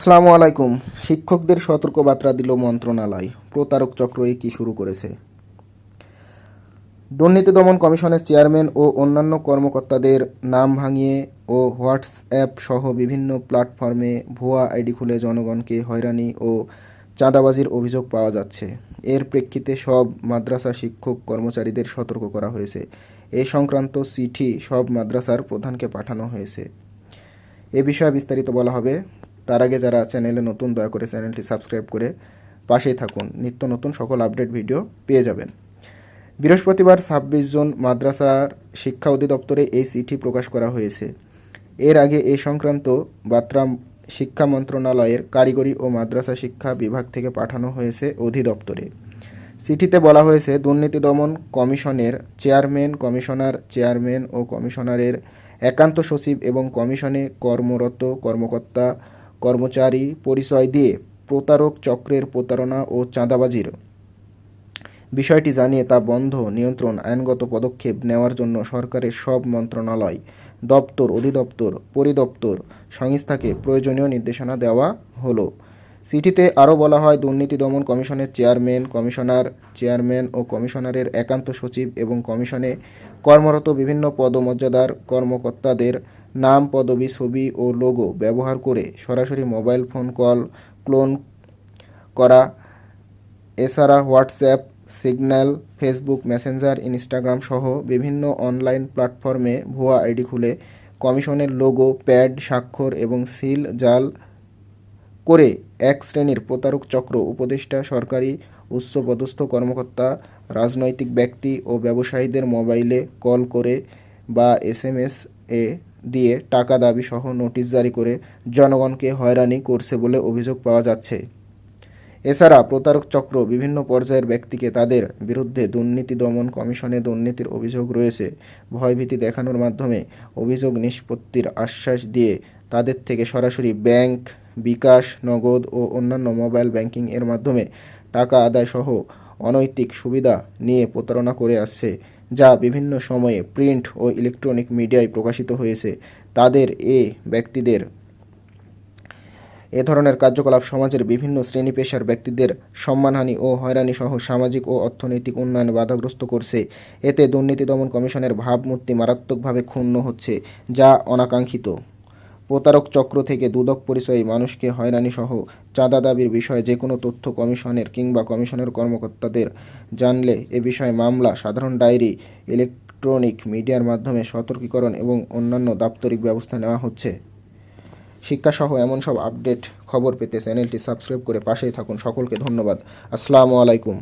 আসসালামু আলাইকুম। শিক্ষকদের সতর্কবার্তা দিল মন্ত্রণালয়। প্রতারক চক্র এ কি শুরু করেছে। দুর্নীতি দমন কমিশনের চেয়ারম্যান ও অন্যান্য কর্মকর্তাদের নাম ভাঙিয়ে ও হোয়াটসঅ্যাপ সহ বিভিন্ন প্ল্যাটফর্মে ভুয়া আইডি খুলে জনগণকে হয়রানি ও চাঁদাবাজির অভিযোগ পাওয়া যাচ্ছে। এর প্রেক্ষিতে সব মাদ্রাসা শিক্ষক কর্মচারীদের সতর্ক করা হয়েছে। এ সংক্রান্ত চিঠি সব মাদ্রাসার প্রধানকে পাঠানো হয়েছে। এ বিষয়ে বিস্তারিত বলা হবে। তার আগে যারা চ্যানেলে নতুন, দয়া করে চ্যানেলটি সাবস্ক্রাইব করে পাশেই থাকুন। নিত্য নতুন সকল আপডেট ভিডিও পেয়ে যাবেন। বৃহস্পতিবার ছাব্বিশ জন মাদ্রাসার শিক্ষা অধিদপ্তরে এই চিঠি প্রকাশ করা হয়েছে। এর আগে এ সংক্রান্ত বার্তা শিক্ষা মন্ত্রণালয়ের কারিগরি ও মাদ্রাসা শিক্ষা বিভাগ থেকে পাঠানো হয়েছে অধিদপ্তরে। চিঠিতে বলা হয়েছে, দুর্নীতি দমন কমিশনের চেয়ারম্যান, কমিশনার, চেয়ারম্যান ও কমিশনারের একান্ত সচিব এবং কমিশনে কর্মরত কর্মকর্তা কর্মচারী পরিচয় দিয়ে প্রতারক চক্রের প্রতারণা ও চাঁদাবাজির বিষয়টি জানিয়ে তা বন্ধ নিয়ন্ত্রণ আইনগত পদক্ষেপ নেওয়ার জন্য সরকারের সব মন্ত্রণালয়, দপ্তর, অধিদপ্তর, পরিদপ্তর সংস্থাকে প্রয়োজনীয় নির্দেশনা দেওয়া হলো। চিঠিতে আরও বলা হয়, দুর্নীতি দমন কমিশনের চেয়ারম্যান, কমিশনার, চেয়ারম্যান ও কমিশনারের একান্ত সচিব এবং কমিশনে কর্মরত বিভিন্ন পদমর্যাদার কর্মকর্তাদের নাম, পদবি, ছবি ও লোগো ব্যবহার করে সরাসরি মোবাইল ফোন কল, ক্লোন করা, এছাড়া WhatsApp, Signal, Facebook Messenger, Instagram সহ বিভিন্ন অনলাইন প্ল্যাটফর্মে ভুয়া আইডি খুলে কমিশনের লোগো, প্যাড, স্বাক্ষর এবং সিল জাল করে এক শ্রেণির প্রতারক চক্র, উপদেষ্টা, সরকারি উচ্চপদস্থ কর্মকর্তা, রাজনৈতিক ব্যক্তি ও ব্যবসায়ীদের মোবাইলে কল করে বা এসএমএস এ দিয়ে টাকা দাবি সহ নোটিশ জারি করে জনগণকে হয়রানি করছে বলে অভিযোগ পাওয়া যাচ্ছে। এছাড়া প্রতারক চক্র বিভিন্ন পর্যায়ের ব্যক্তিকে তাদের বিরুদ্ধে দুর্নীতি দমন কমিশনে দুর্নীতির অভিযোগ রয়েছে। ভয়ভীতি দেখানোর মাধ্যমে অভিযোগ নিষ্পত্তির আশ্বাস দিয়ে তাদের থেকে সরাসরি ব্যাংক, বিকাশ, নগদ ও অন্যান্য মোবাইল ব্যাংকিং এর মাধ্যমে টাকা আদায় সহ অনৈতিক সুবিধা নিয়ে প্রতারণা করে আসছে। যা বিভিন্ন সময়ে প্রিন্ট ও ইলেকট্রনিক মিডিয়ায় প্রকাশিত হয়েছে। তাদের এ ব্যক্তিদের এ ধরনের কার্যকলাপ সমাজের বিভিন্ন শ্রেণি পেশার ব্যক্তিদের সম্মানহানি ও হয়রানি সহ সামাজিক ও অর্থনৈতিক উন্নয়ন বাধাগ্রস্ত করছে। এতে দুর্নীতি দমন কমিশনের ভাবমূর্তি মারাত্মকভাবে ক্ষুণ্ণ হচ্ছে, যা অনাকাঙ্ক্ষিত। প্রতারক চক্র থেকে দুদক পরিচয়ী মানুষকে হয়রানি সহ চাঁদা দাবির বিষয়ে যে কোনো তথ্য কমিশনের কিংবা কমিশনের কর্মকর্তাদের জানলে এ বিষয়ে মামলা, সাধারণ ডায়েরি, ইলেকট্রনিক মিডিয়ার মাধ্যমে সতর্কীকরণ এবং অন্যান্য দাপ্তরিক ব্যবস্থা নেওয়া হচ্ছে। শিক্ষাসহ এমন সব আপডেট খবর পেতে চ্যানেলটি সাবস্ক্রাইব করে পাশেই থাকুন। সকলকে ধন্যবাদ। আসসালামু আলাইকুম।